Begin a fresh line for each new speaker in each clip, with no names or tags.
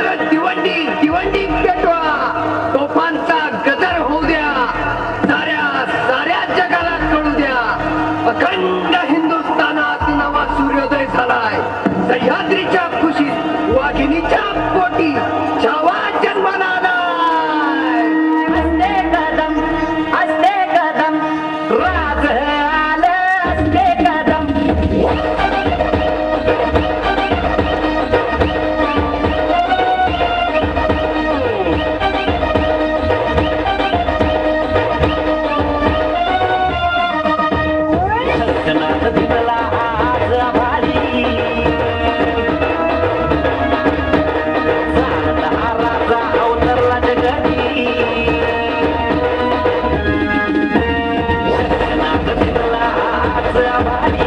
महाराज भिवंडी भिवंडी पेटवा. तोफांचा गदर होऊ द्या. साऱ्या साऱ्या जगाला कळू द्या. अखंड हिंदुस्थानात नवा सूर्योदय झालाय. सह्याद्रीच्या खुशीत वाघिनीच्या पोटी छावा जन्मला असते कदम असते कदम. राज है I'm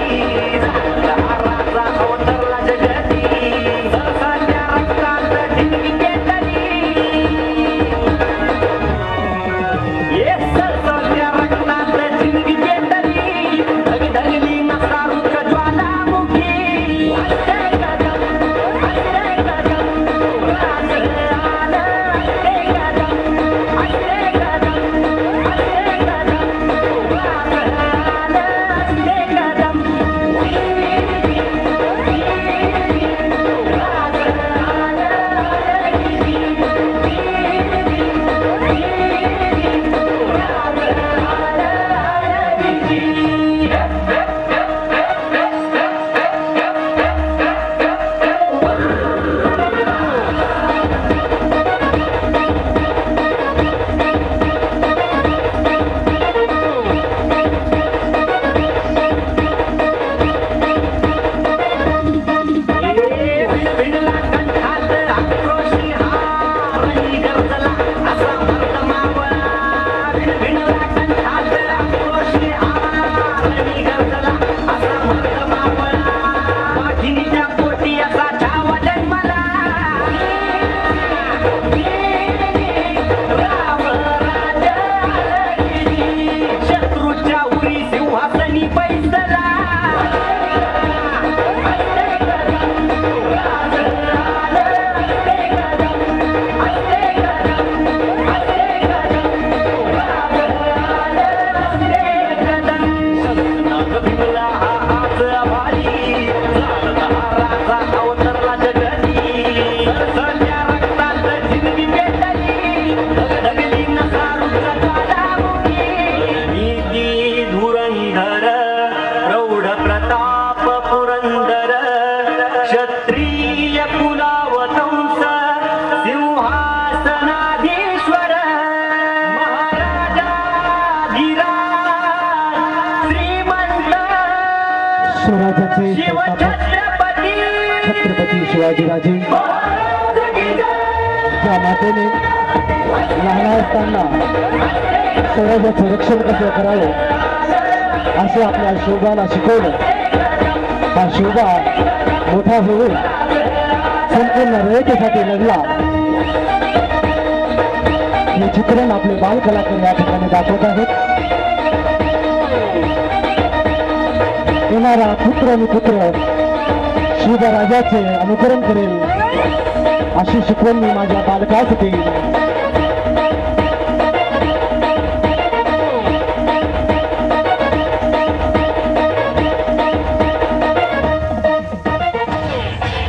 स्वराज्याचे छत्रपती शिवाजीराजे. त्या मातेने लहान असताना स्वराज्याचं रक्षण कसं करावं असे आपल्या शोभाला शिकवलं. हा शोभा मोठा होऊन संपूर्ण रयतेसाठी लढला. हे चित्रण आपले बालकलाकार या ठिकाणी दाखवत आहेत. करणारा पुत्र आणि पुत्र शिवराजाचे अनुकरण करेल. अशी शिकवण मी माझ्या बालकास देईल